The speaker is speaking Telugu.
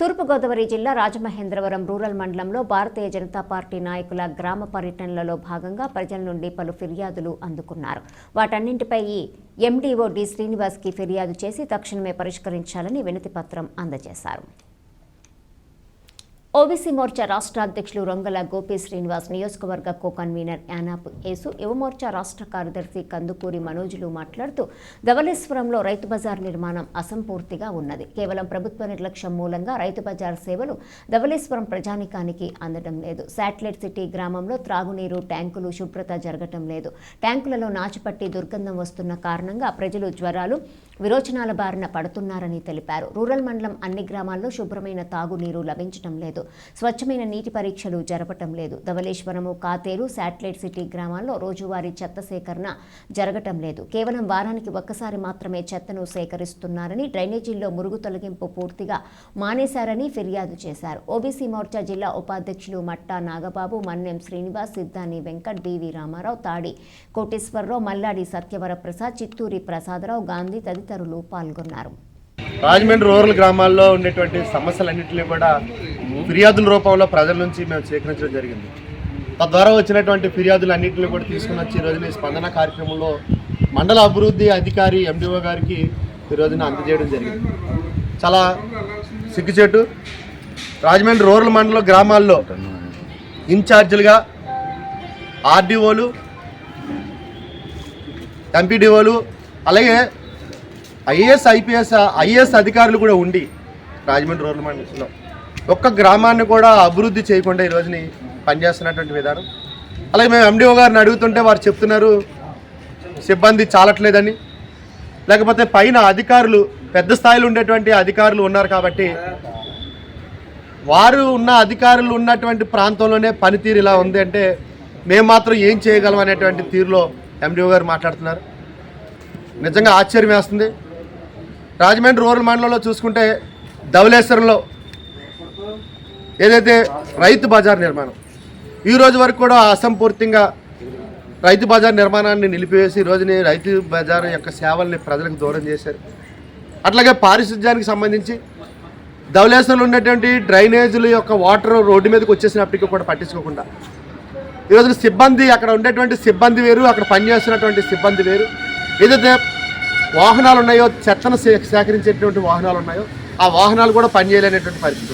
తూర్పుగోదావరి జిల్లా రాజమహేంద్రవరం రూరల్ మండలంలో భారతీయ జనతా పార్టీ నాయకుల గ్రామ పర్యటనలలో భాగంగా ప్రజల నుండి పలు ఫిర్యాదులు అందుకున్నారు. వాటన్నింటిపై ఎండీఓ డి శ్రీనివాస్కి ఫిర్యాదు చేసి తక్షణమే పరిష్కరించాలని వినతి పత్రం అందజేశారు. ఓబీసీ మోర్చా రాష్ట్ర అధ్యక్షులు రొంగల గోపి శ్రీనివాస్ నియోజకవర్గ కో కన్వీనర్ యానాప్ యేసు యువమోర్చా రాష్ట్ర కార్యదర్శి కందుకూరి మనోజులు మాట్లాడుతూ ధవళేశ్వరంలో రైతు బజార్ నిర్మాణం అసంపూర్తిగా ఉన్నది. కేవలం ప్రభుత్వ నిర్లక్ష్యం మూలంగా రైతు బజార్ సేవలు ధవళేశ్వరం ప్రజానికానికి అందడం లేదు. శాటిలైట్ సిటీ గ్రామంలో త్రాగునీరు ట్యాంకులు శుభ్రత జరగటం లేదు. ట్యాంకులలో నాచుపట్టి దుర్గంధం వస్తున్న కారణంగా ప్రజలు జ్వరాలు విరోచనాల బారిన పడుతున్నారని తెలిపారు. రూరల్ మండలం అన్ని గ్రామాల్లో శుభ్రమైన తాగునీరు లభించడం లేదు. స్వచ్ఛమైన నీటి పరీక్షలు జరపటం లేదు. ధవలేశ్వరము కాతేరు శాటిలైట్ సిటీ గ్రామాల్లో రోజువారీ చెత్త సేకరణ జరగటం లేదు. కేవలం వారానికి ఒక్కసారి మాత్రమే చెత్తను సేకరిస్తున్నారని డ్రైనేజీల్లో మురుగు తొలగింపు పూర్తిగా మానేశారని ఫిర్యాదు చేశారు. ఓబీసీ మోర్చా జిల్లా ఉపాధ్యక్షులు మట్టా నాగబాబు మన్నెం శ్రీనివాస్ సిద్ధాని వెంకట్ డివి రామారావు తాడి కోటేశ్వరరావు మల్లాడి సత్యవర ప్రసాద్ చిత్తూరి ప్రసాదరావు గాంధీ తదితరులు పాల్గొన్నారు. రాజమండ్రి రూరల్ గ్రామాల్లో ఉండేటువంటి సమస్యలన్నింటినీ కూడా ఫిర్యాదుల రూపంలో ప్రజల నుంచి మేము సేకరించడం జరిగింది. తద్వారా వచ్చినటువంటి ఫిర్యాదులు అన్నింటినీ కూడా తీసుకుని వచ్చి ఈ ఈ స్పందన కార్యక్రమంలో మండల అభివృద్ధి అధికారి ఎండిఓ గారికి ఈరోజున రోజున అందజేయడం జరిగింది. చాలా సిగ్గుచేటు. రాజమండ్రి రూరల్ మండలం గ్రామాల్లో ఇన్ఛార్జీలుగా ఆర్డీఓలు ఎంపీడీఓలు అలాగే ఐఏఎస్ ఐపీఎస్ ఐఏఎస్ అధికారులు కూడా ఉండి రాజమండ్రి రూరల్ మండలంలో ఒక్క గ్రామాన్ని కూడా అభివృద్ధి చేయకుండా ఈ రోజుని పనిచేస్తున్నటువంటి విధానం. అలాగే మేము ఎండిఓ గారిని అడుగుతుంటే వారు చెప్తున్నారు సిబ్బంది చాలట్లేదని. లేకపోతే పైన అధికారులు పెద్ద స్థాయిలో ఉండేటువంటి అధికారులు ఉన్నారు కాబట్టి వారు ఉన్న అధికారులు ఉన్నటువంటి ప్రాంతంలోనే పనితీరు ఇలా ఉంది అంటే మేము మాత్రం ఏం చేయగలం అనేటువంటి తీరులో ఎండిఓ గారు మాట్లాడుతున్నారు. నిజంగా ఆశ్చర్యం వేస్తుంది. రాజమండ్రి రూరల్ మండలంలో చూసుకుంటే ధవలేశ్వరంలో ఏదైతే రైతు బజార్ నిర్మాణం ఈ రోజు వరకు కూడా అసంపూర్తిగా రైతు బజార్ నిర్మాణాన్ని నిలిపివేసి ఈ రోజుని రైతు బజార్ యొక్క సేవల్ని ప్రజలకు దూరం చేశారు. అట్లాగే పారిశుధ్యానికి సంబంధించి ధవలేశ్వరంలో ఉన్నటువంటి డ్రైనేజీల యొక్క వాటర్ రోడ్డు మీదకి వచ్చేసినప్పటికీ కూడా పట్టించుకోకుండా. ఈరోజు సిబ్బంది అక్కడ ఉండేటువంటి సిబ్బంది వేరు అక్కడ పనిచేస్తున్నటువంటి సిబ్బంది వేరు. ఏదైతే వాహనాలు ఉన్నాయో చెత్తను సే సేకరించేటువంటి వాహనాలు ఉన్నాయో ఆ వాహనాలు కూడా పనిచేయలేనటువంటి పరిస్థితి